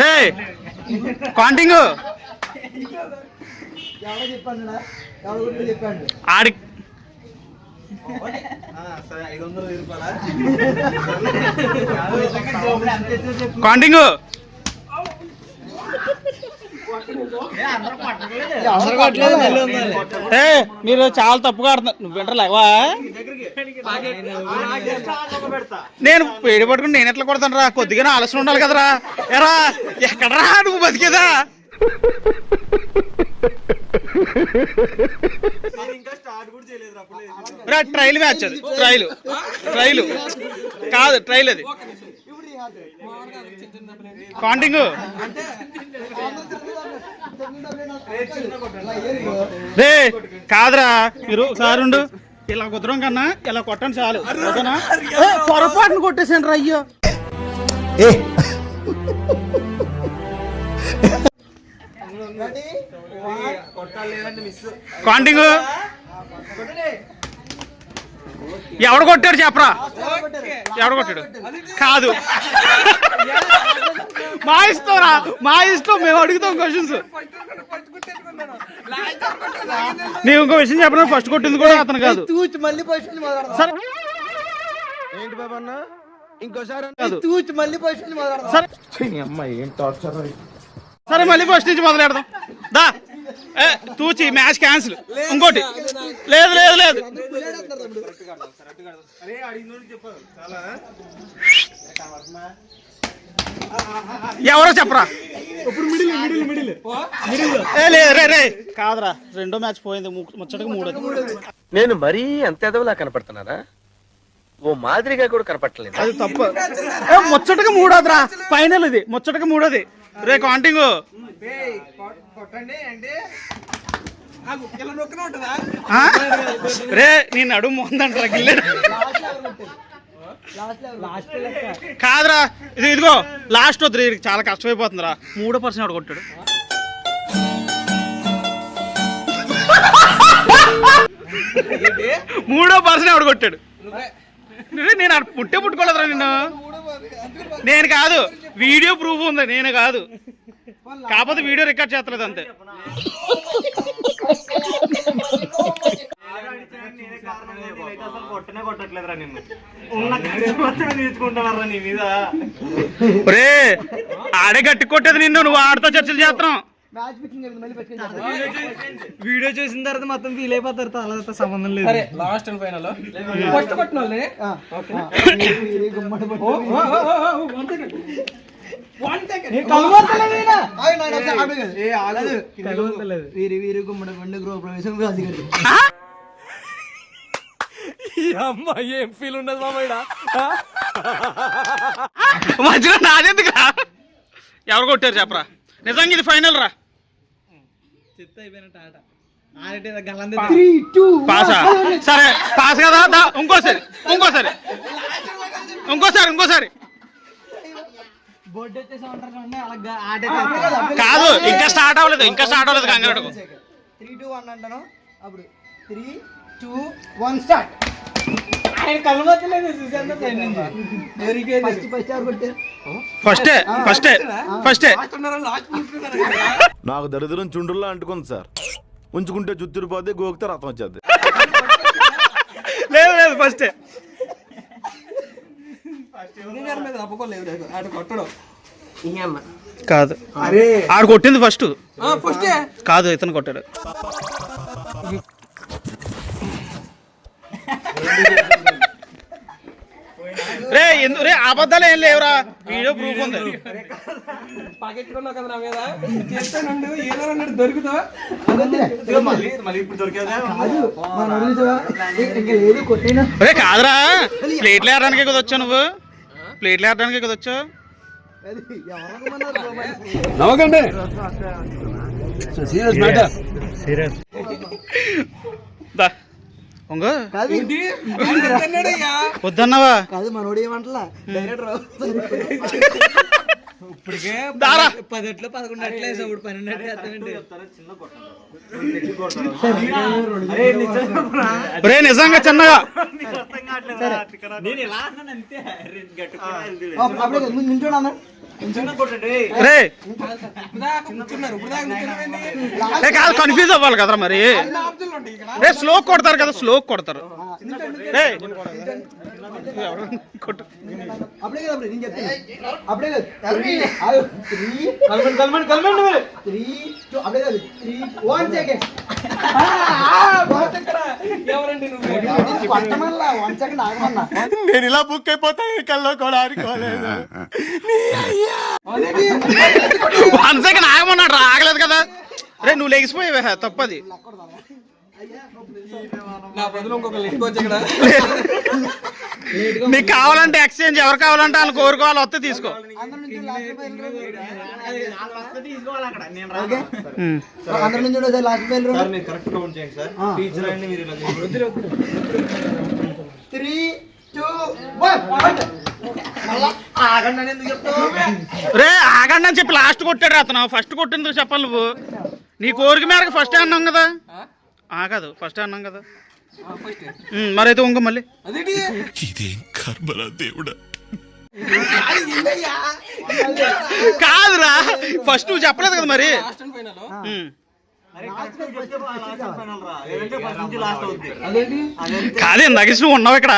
రే కాంటింగ్ ఆడి సరే ఎవరు కొట్టలేదు మళ్ళీ ఉండాలి. ఏ మీరు చాలా తప్పుగా ఆడుతున్నారు. నువ్వు వింటలేవా నేను పేడి పట్టుకుని నేను ఎట్లా కొడతాను రా? కొద్దిగా ఆలస్యం ఉండాలి కదరా. ఎరా ఎక్కడరా నువ్వు బతికేదా? ఇంకా స్టార్ట్ కూడా చేయలేదు అప్పుడు రా ట్రైల్ మ్యాచ్ అది. ట్రైల్. ట్రైల్. కాదు ట్రైల్ అది. కాంటింగ్. రే కాదురా. మీరు సార్ ఉండు. ఇలా కుదరం కన్నా ఇలా కొట్టండి చాలు. ఓకేనా? పొరపాటును కొట్టేసాను రా అయ్యో. కాంటింగ్. ఎవడు కొట్టాడు చెప్పరా? ఎవడు కొట్టాడు? కాదు. మా ఇష్టం రా. మా ఇష్టం. మేము అడుగుతాం క్వశ్చన్స్ నీవు ఇంకో విషయం చెప్పను? ఫస్ట్ కొట్టింది కూడా అతను కాదు. తూచి మళ్ళీ పొజిషన్ మొదలెడదాం సరే. ఏంటి బాబు అన్న? ఇంకోసారి కాదు తూచి మళ్ళీ మొదలెడదాం సరే. అమ్మాయి ఏం టార్చర్ సరే మళ్ళీ ఫస్ట్ నుంచి మొదలెడదాం. దా. తూచి మ్యాచ్ క్యాన్సిల్. ఇంకోటి. లేదు లేదు లేదు. ఎవరో చెప్పరా? రే రే. కాదురా రెండో మ్యాచ్ పోయింది. ముచ్చటకి మూడోది నేను మరీ అంత ఎదవలా కనపడుతున్నానా? ఓ మాదిరిగా కూడా కనపడలేదు అది తప్పు. ఏ, ముచ్చటకి మూడోదిరా. ఫైనల్ ఇది. ముచ్చటకి మూడోది. రే కాంటింగ్? రే నేను అడుగు మొందంటారా గిల్లెడు. కాదురా ఇది ఇదిగో లాస్ట్ వద్దు చాలా కష్టమైపోతుందిరా. మూడో పర్సెంట్ ఆడు కొట్టాడు. మూడో పర్సెంట్ ఆవిడ కొట్టాడు. నేను పుట్టే పుట్టుకోలేదురా నిన్ను. నేను కాదు. వీడియో ప్రూఫ్ ఉంది నేను కాదు. కాకపోతే వీడియో రికార్డ్ చేస్తలేదు అంతే. ఆడే గట్టి కొట్టేది నిన్ను నువ్వు ఆడితో చర్చలు చేస్తున్నావు. మ్యాచ్ ఫిక్సింగ్ అయింది మళ్ళీ పట్టుకొని వీడియో చూసిన తర్వాత మొత్తం ఫీల్ అయిపోతారు తలతో సంబంధం లేదు. లాస్ట్ అండ్ ఫైనల్ ఫస్ట్ ఆగదు వీరి వీరి గుమ్మడి బండి గృహ ప్రవేశం అమ్మ ఏం ఫీల్ ఉండదు మామయ్య మధ్యలో నాదెందుకురా? ఎవరు కొట్టారు చెప్పరా? నిజంగా ఇది ఫైనల్ రా? త్రీ టూ పాసా? సరే పాస్ కదా? ఇంకోసారి ఇంకోసారి. ఇంకోసారి ఇంకోసారి. ఆట కాదు ఇంకా స్టార్ట్ అవ్వలేదు ఇంకా స్టార్ట్ అవ్వలేదు కంగారు త్రీ టూ వన్ అంటాను. అప్పుడు త్రీ టూ వన్ స్టార్ట్ ఆయన మధ్యలేదు చూసాను ఫస్ట్ ఫస్ట్ ఎవరు కొట్టారు? ఫస్టే ఫస్టే ఫస్టే. నాకు దరిద్రం చుండ్రుల్లో అంటుకుంది సార్. ఉంచుకుంటే జుత్తురిపోద్ది గోకితే రథం వచ్చేది లేదు లేదు ఫస్టే. కాదు. అరే. ఆడు కొట్టింది ఫస్ట్. ఫస్టే. కాదు ఇతను కొట్టాడు. రే ఎందు రే అబద్ధాలు ఏం లేవురా. వీడియో ప్రూఫ్ ఉంది. పాకెట్టుకున్నావు కదా నా మీద చేస్తానుండు ఏదో దొరుకుతావా రే కాదురా. ప్లేట్లు ఏరడానికే కదా వచ్చావు నువ్వు. ప్లేట్లు ఏరడానికే కదా వచ్చావు? నవ్వకండి. దా. ఉంగ కాదు అన్నాడయ్యా వద్దన్నావా కాదు మనోడు ఏమంటలా డైరెక్టర్ ఇప్పటికే దారా. పదట్లో పదకొండు అట్లే ఇప్పుడు పన్నెండు అట్లే వేస్తామండి. నిజంగా రా. రే నిజంగా చిన్నగా. కదా, కాదు కన్ఫ్యూజ్ అవ్వాలి కదరా మరి? రే స్లో కొడతారు కదా స్లో కొడతారు. అప్పుడే కదా అప్పుడే నేను చెప్తాను అప్పుడే కదా. త్రీ ఆగు. త్రీ కలమండి కలమండి కలమండి మీరు. త్రీ టూ అప్పుడే కాదు. త్రీ వన్ సెకండ్ ఎవరండి నువ్వు? కొట్టమల్లా వన్ సెకండ్ ఆగమన్నా. నేను ఇలా బుక్ అయిపోతాను కల్లో కూడా ఆడుకోలేదు? వన్ సెకండ్ ఆగమన్నాడు ఆగలేదు కదా. రే నువ్వు లెగిసిపోయావే తప్పది. నా బదులు ఇంకొక లేకపోవచ్చు ఇక్కడ. నీకు కావాలంటే ఎక్స్చేంజ్ ఎవరు కావాలంటే వాళ్ళు కోరుకోవాలి వస్తే తీసుకో. అందరి నుంచి లాస్ట్ కరెక్ట్ కౌంట్ చేయండి సార్. టీచర్ అండి మీరు. త్రీ టూ రే ఆగండి అని చెప్పి లాస్ట్ కొట్టాడు అతను. ఫస్ట్ కొట్టింది చెప్పాలి నువ్వు. నీ కోరిక మేరకు ఫస్ట్ అన్నాం కదా? ఆగదు ఫస్ట్ అన్నాం కదా. మరైతే ఇంకో మళ్ళీ. ఇదేం కర్మరా దేవుడా? కాదురా ఫస్ట్ నువ్వు చెప్పలేదు కదా మరి. Last and final um. అరే కరెక్ట్ చెప్తే లాస్ట్ ఫైనల్ రా. లేదంటే ఫస్ట్ నుంచి లాస్ట్ అవుద్ది. అదేంటి? అదంతే కాదు ఇందాక నువ్వు ఉన్నావు ఇక్కడ?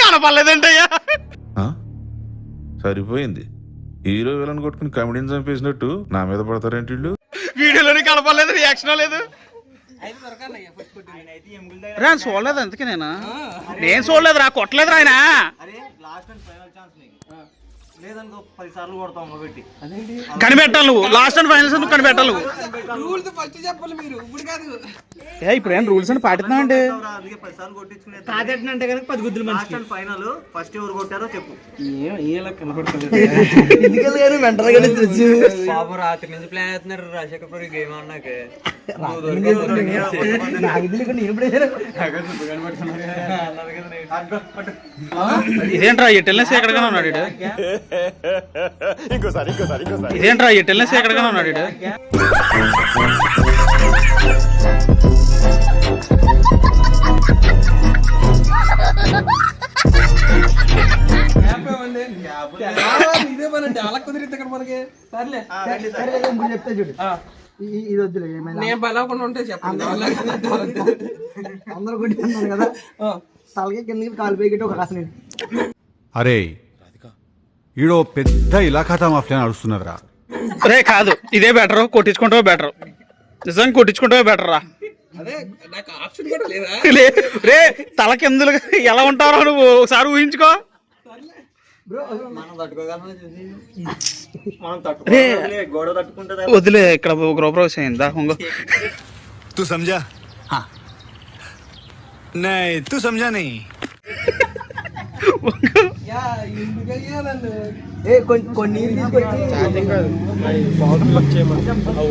కనపడలేదంటయ్యా. సరిపోయింది. హీరో విలన్ కొట్టుకుని కమెడీని చంపేసినట్టు నా మీద పడతారేంటి వీళ్ళు? వీడియోలోనే కనపడలేదు రియాక్షన్ లేదు. రా చూడలేదు అందుకే నేను? నేను చూడలేదు రా కొట్టలేదు ఆయన. అరే లాస్ట్ అండ్ ఫైనల్ ఛాన్స్ నీకు. లేదనుకో పది సార్లు కొడతాం పెట్టి. కనిపెట్టాలి నువ్వు. లాస్ట్ అండ్ ఫైనల్స్ నువ్వు కనిపెట్టాలి నువ్వు. రూల్స్ ఫస్ట్ చెప్పాలి మీరు. ఇప్పుడు కాదు. ఏ ఇప్పుడు ఏం రూల్స్ అని పాటిస్తున్నావండి అందుకే పది సార్లు కొట్టించుకునే కాదెట్నంటే కనుక పది గుద్దులు లాస్ట్ అండ్ ఫైనల్ ఫస్ట్ ఎవరు కొట్టారో చెప్పు. మెంటల్ తెలుసు పాపం రాత్రి నుంచి ప్లాన్ అవుతున్నారు రాజశేఖర్ గేమ్ అన్నాకే ఇదేంట్రా ఎటెల్నెస్ ఎక్కడికైనా ఉన్నాడు? ఇంకోసారి ఇంకోసారి ఇంకోసారి. ఇదేంట్రా ఎటెల్నెస్ ఎక్కడికైనా ఉన్నాడు ఇదే అంటే అలా కుదిరితే ఇక్కడ మనకి. సర్లే. చెప్తా చూడు. ఈ- ఈ- ఇది వద్దులే నేను బలవకుండా ఉంటే చెప్పండి. అందరూ కొట్టిస్తున్నాను కదా. తలకి కిందకి కాలు ఒక కాసిన అరే ఈడో పెద్ద ఇలాఖాతా మాఫియా నడుస్తున్నదిరా. రే కాదు. ఇదే బెటర్ కొట్టించుకుంటే బెటర్ నిజంగా కొట్టించుకుంటే బెటర్ రా. రే తల కిందులు ఎలా ఉంటారో నువ్వు? ఒకసారి ఊహించుకో మనం తట్టుకోగలమా చూసి మనం తట్టుకోవాలి గోడ తట్టుకుంటుంది వదిలే ఇక్కడ గృహప్రవేశం అయిందా తు సంజా. నై తు సంజా కొన్ని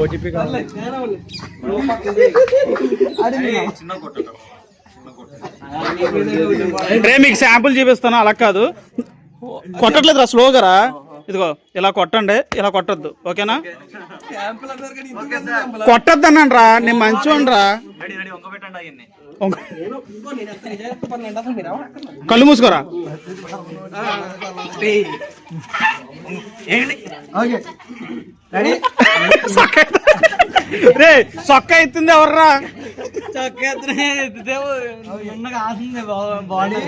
ఓటీపీ రే మీకు శాంపుల్ చూపిస్తాను అలా కాదు. కొట్టట్లేదురా స్లోగా రా ఇదిగో ఇలా కొట్టండి ఇలా కొట్టద్దు ఓకేనా? కొట్టద్దు అన్నాను రా నేను మంచివాడిని రా కళ్ళు మూసుకోరా? రే సొక్క ఎత్తుంది ఎవర్రా బాడీ.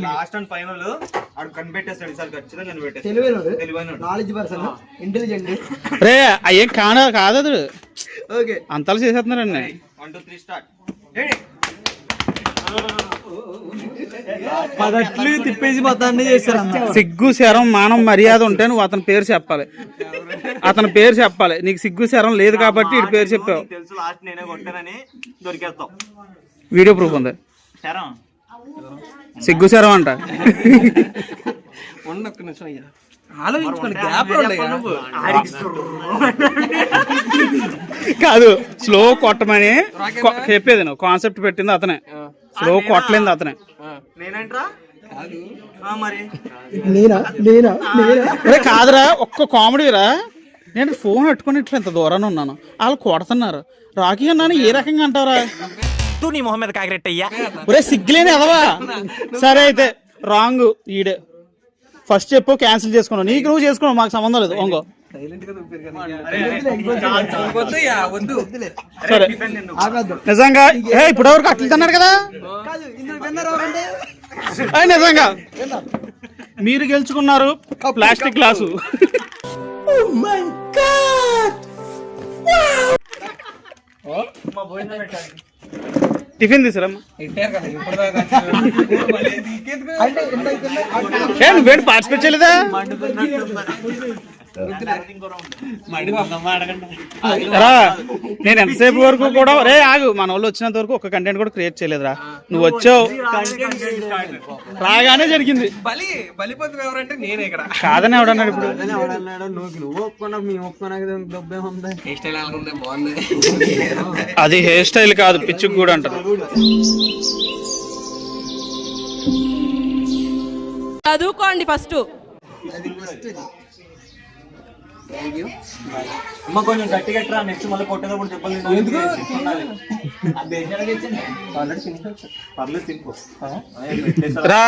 లాస్ట్ అండ్ ఫైనల్ ఆడు కనిపెట్టేస్తాడు ఈసారి ఖచ్చితంగా కనిపెట్టేస్తాడు. తెలివైనడు. తెలివైనడు. నాలెడ్జ్ పర్సన్ ఇంటెలిజెంట్ రే అయ్యేం కానా కాదు ఓకే. అంతలు చేసేస్తున్నారండి. వన్ టూ త్రీ స్టార్ట్ పదట్లు తిప్పేసి మొత్తాన్ని అన్న సిగ్గు శరం మానం మర్యాద ఉంటే నువ్వు అతని పేరు చెప్పాలి. అతని పేరు చెప్పాలి. నీకు సిగ్గు శరం లేదు కాబట్టి ఇటు పేరు చెప్పావు. నీకు తెలుసు లాస్ట్ నేనే కొట్టానని దొరికేస్తాం వీడియో ప్రూఫ్ ఉంది. శరం. సిగ్గు శరం అంట. నిమిషం అయ్యా. ఆలోచించుకోండి గ్యాప్ ఉండయ్యా కాదు స్లో కొట్టమని చెప్పేది నువ్వు కాన్సెప్ట్ పెట్టింది అతనే. స్లో కొట్టలేదు అతనే. నేనేంట్రా? ఆ, మరి? నేనా? నేనా? నేనా? అరే కాదురా ఒక్క కామెడీ రా. నేను ఫోన్ పట్టుకొని ఇట్లా ఇంత దూరాన్ని ఉన్నాను. వాళ్ళు కొడుతున్నారు. రాఖీ అన్నాను ఏ రకంగా అంటారా తూ నీ మొహం మీద కాకిరెట్టయ్యా. ఒరే సిగ్గులేని ఎదవా? సరే అయితే రాంగ్ ఈడే. ఫస్ట్ చెప్పు క్యాన్సిల్ చేసుకున్నావు. నీకు నువ్వు చేసుకున్నావు మాకు సంబంధం లేదు. ఒంగో వద్దు సరే. నిజంగా ఏ ఇప్పటివరకు అట్లా తిన్నారు కదా? అయ్యి నిజంగా. మీరు గెలుచుకున్నారు ప్లాస్టిక్ గ్లాసు. టిఫిన్ తీసురమ్మా ఇట్టారు ఏ నువ్వేంటి పార్టిసిపేట్ చేయలేదా? నేను ఎంతసేపు వరకు కూడా రే ఆగు. మన వాళ్ళు వచ్చినంత వరకు ఒక కంటెంట్ కూడా క్రియేట్ చేయలేదురా. నువ్వు వచ్చావు. రాగానే జరిగింది. బలి బలిపతి ఎవరంటే నేనే ఇక్కడ. కాదని ఎవడన్నాడు ఇప్పుడు? అది హెయిర్ స్టైల్ కాదు పిచ్చుకు కూడా అంటారు. చదువుకోండి ఫస్ట్. అమ్మ కొంచెం గట్టి గట్టిరా నెక్స్ట్ మళ్ళీ కొట్టేటప్పుడు చెప్పాలి పర్లేదు తినుకో రా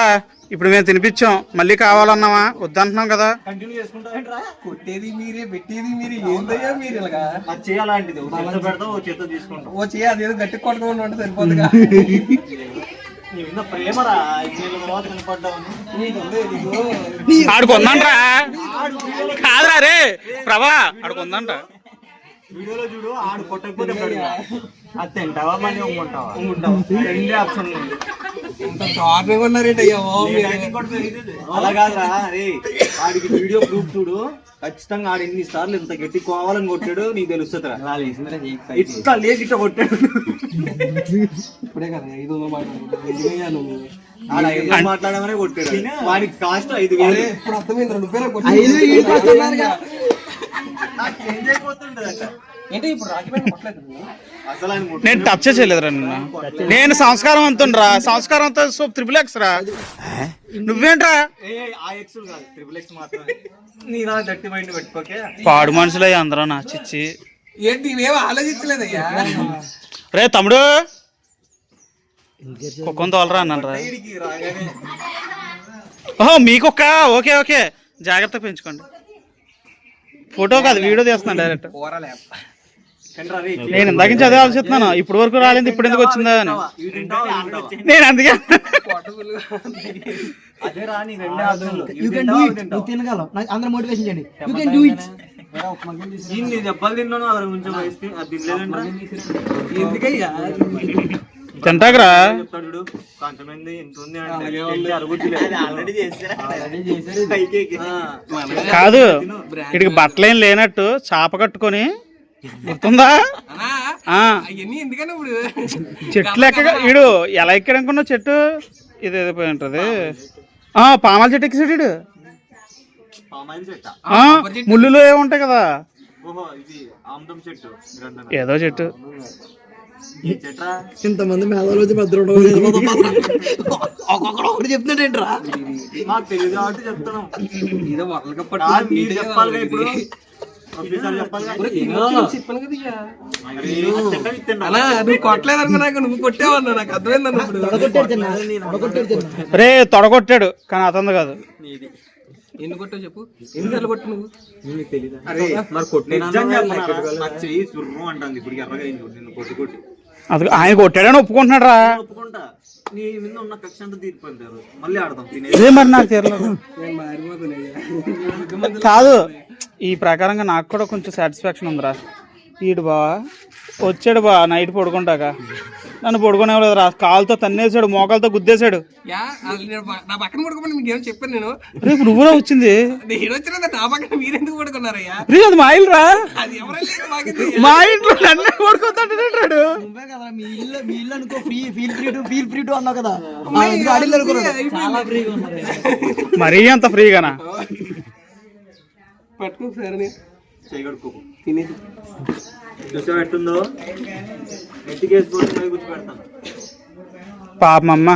ఇప్పుడు మేము తినిపించాం. మళ్ళీ కావాలన్నావా? వద్దంటున్నాం కదా. కంటిన్యూ చేసుకుంటావేంట్రా కొట్టేది మీరే పెట్టేది మీరే. ఏందయ్యా మీరు ఇలాగా? అది చేయాలంటిది ఒక చేత్తో పెడతావు ఒక చేత్తో తీసుకుంటావు. ఓ చేయ అదేదో గట్టి కొట్టుకోండి ఉంటే సరిపోతుందిగా నీ మీద ప్రేమరా ఇన్నేళ్ళ తర్వాత కనపడ్డావు నీకుంది నీకు. ఆడు కొందంట్రా కాదురా రే ప్రభా ఆడు కొందంట వీడియోలో చూడు ఆడు కొట్టకపోతే అది తింటావా మళ్ళీ ఉంగుంటావా ఉంగుంటావా రెండే ఆప్షన్ ఉంది ఉన్నారేంటి అయ్యా అలా కాదురా వీడియో ప్రూఫ్ చూడు. ఖచ్చితంగా ఆడు ఎన్ని సార్లు ఇంత గట్టి కోవాలని కొట్టాడు నీకు తెలుస్తుందిరా. ఇట్లా లేచి ఇట్లా కొట్టాడు. ఇప్పుడే కదా ఐదు వందలు మాట్లాడమనే కొట్టాడు. వాడికి కాస్ట్ ఐదు వేలు. ఇప్పుడు అర్థమైంది నువ్వేనా ఏంటి ఇప్పుడు పైన కొట్టలేదు నేను టచ్ చేయలేదురా నిన్న. నేను సంస్కారం అంతుండ్రా. సంస్కారం అంతా సో త్రిపుల్ ఎక్స్ రా. నువ్వేంట్రా? పాడు మనుషులే అందరూ నా చిచ్చి. రే తమ్ముడు. కుక్కం తోలరా అన్నాను రా. వీడికి రాగానే ఓహో మీకొక్క? Okay okay. జాగ్రత్త పెంచుకోండి. ఫోటో కాదు వీడియో తీస్తున్నాను డైరెక్ట్ నేను ఇందాక నుంచి అదే ఆలోచిస్తున్నాను ఇప్పుడు వరకు రాలేదు ఇప్పుడు ఎందుకు వచ్చిందా అని? నేను అందుకే అందరూ మోటివేషన్ చేయండి. యూ కెన్ డూ ఇట్ దెబ్బలు తిన్నాను కొంచెం అది ఎందుకయ్యా తింటాకరా. కాదు ఇక్కడికి బట్టలేం లేనట్టు చాప కట్టుకొని గుర్తుందా? చెట్లు ఎక్క ఈడు ఎలా ఎక్కడనుకున్నావు చెట్టు? ఇది ఏదో పోయి ఉంటది. ఆ పామాల చెట్టు ఎక్కిసాడు చెట్ట? ఆ, ముళ్ళులో ఏముంటాయి కదా. ఓహో ఇది ఆమ్దం చెట్టు. మీరందరూ. ఏదో చెట్టు. ఇంతమంది మేధావులు భద్ర ఒక్కొక్కడు తెలియదు కాబట్టి అలా నువ్వు కొట్టలేదు అనుకున్నాక నువ్వు కొట్టావన్నా నాకు అర్థమైంది రే తొడగొట్టాడు కానీ అతను కాదు. ఎన్ని కొట్టావు చెప్పు? ఎన్నిసార్లు కొట్టు నువ్వు? అరే మరి చెయ్యి సుర్రు అంటుంది ఇప్పుడు ఎర్రగా నిన్ను కొట్టి కొట్టి. అది ఆయన కొట్టాడని ఒప్పుకుంటున్నాడు రా ఒప్పుకుంటా. నీ మీద ఉన్న కక్ష అంతా తీరిపోతారు మళ్ళీ ఆడదాం తినే ఇదే మరి నాకు తీరలేదు. కాదు ఈ ప్రకారంగా నాకు కూడా కొంచెం సాటిస్ఫాక్షన్ ఉందిరా. ఈడు బా వచ్చాడు బా నైట్ పడుకుంటాక. నన్ను పడుకునేవాడు రా కాలుతో తన్నేసాడు మోకాలతో గుద్దేశాడు. యా అది నేను ప- నా పక్కన పడుకోమని మీకు ఏమో చెప్పాను నేను. రేపు నువ్వురా వచ్చింది? నేను వచ్చిన నా పక్కన మీరు ఎందుకు పడుకున్నారయ్యా? రే అది మా ఇల్లు రా అది ఎవరైనా మా ఇంట్లో నన్ను పడుకుంటాడు నువ్వే కదా మీ ఇల్లు మీ ఇల్లు అనుకో free feel free to feel free to అన్నావు కదా. ఆ, ఇది ఆడిల్లు అనుకున్నాడు చాలా ఫ్రీగా ఉన్నారు. మరీ అంత ఫ్రీగానా? పట్టుకో సరే చేయగడుకో తినేసి చూసా పెట్టుందో నెత్తికేసి కొట్టి కూర్చోబెడతాను పాపం అమ్మ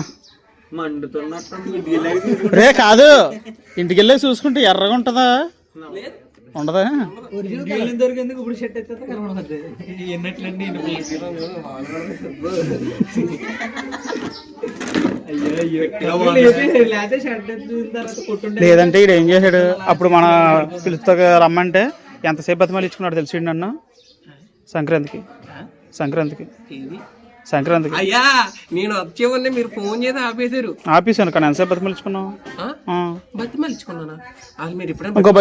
మండుతున్నట్టు రే కాదు. ఇంటికి వెళ్ళి చూసుకుంటే ఎర్రగా ఉంటుందా? ఉండదా? దొరికేందుకు ఇప్పుడు షర్ట్ కనబడుతుంది ఎన్నట్లండి? లేదంటే ఈడు ఏం చేశాడు? అప్పుడు మన పిలుస్తా రమ్మంటే ఎంతసేపు బతిమాలు ఇచ్చుకున్నాడు తెలిసి నన్ను? సంక్రాంతికి. సంక్రాంతికి. సంక్రాంతికి. అయ్యా నేను వచ్చేవన్నీ మీరు ఫోన్ చేసి ఆపేశారు. ఆపేసాను కానీ ఎంతసేపు బతిమాలు ఇచ్చుకున్నావు ఆ. బతి మలుచుకున్నానా అది మీరు ఎప్పుడైనా ఇంకో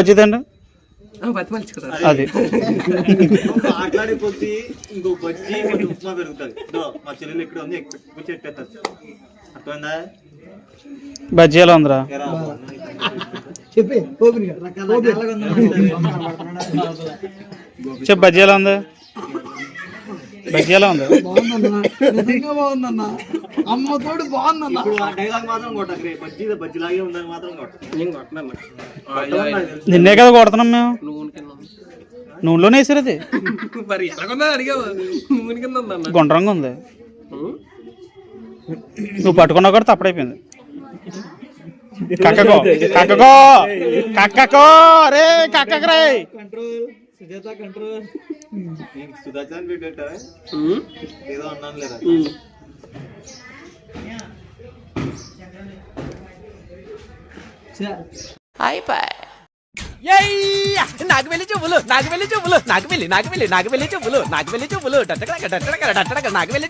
అది. మాట్లాడే కొద్దీ ఇంకో బజ్జీ ఉప్మా పెరుగుతుంది. దో, మా చెల్లెలు ఇక్కడ ఉంది ఎక్కువ చెట్టేస్తారు అర్థమైందా? బజ్జీ ఎలా ఉందిరా? చెప్పి చెప్పు బజ్జీ ఎలా ఉంది? బజ్జీ ఎలా ఉంది. బాగుందన్న. నిజంగా బాగుందన్న. అమ్మ తోడు బాగుందన్న. ఇప్పుడు ఆ డైలాగ్ మాత్రం కొట్టకు బజ్జీ బజ్జీ లాగే ఉందని మాత్రం కొట్ట నేను కొట్టనన్నా నిన్నే కదా కొడుతున్నాం మేము. నూనెలోనే వేసారు అది. మరి ఎలాగొన్నా అడిగావు. నూనె కింద ఉందన్న. గుండ్రంగా ఉంది? నువ్వు పట్టుకున్నా కూడా తప్పుడైపోయింది. కక్కకో కక్కకో కక్కకో రే కక్కకు రే. కంట్రోల్ సుజాత కంట్రోల్ సుధాచరణ పెట్టేట? ఏదో అన్నాను లేదా. నాకు వెళ్ళి చెప్పులు నాకు వెళ్ళి చెప్పులు నాకు వెళ్ళి నాకు వెళ్ళి నాకు వెళ్ళి చెప్పులు నాకు వెళ్ళి చెప్పులు నాకు వెళ్ళి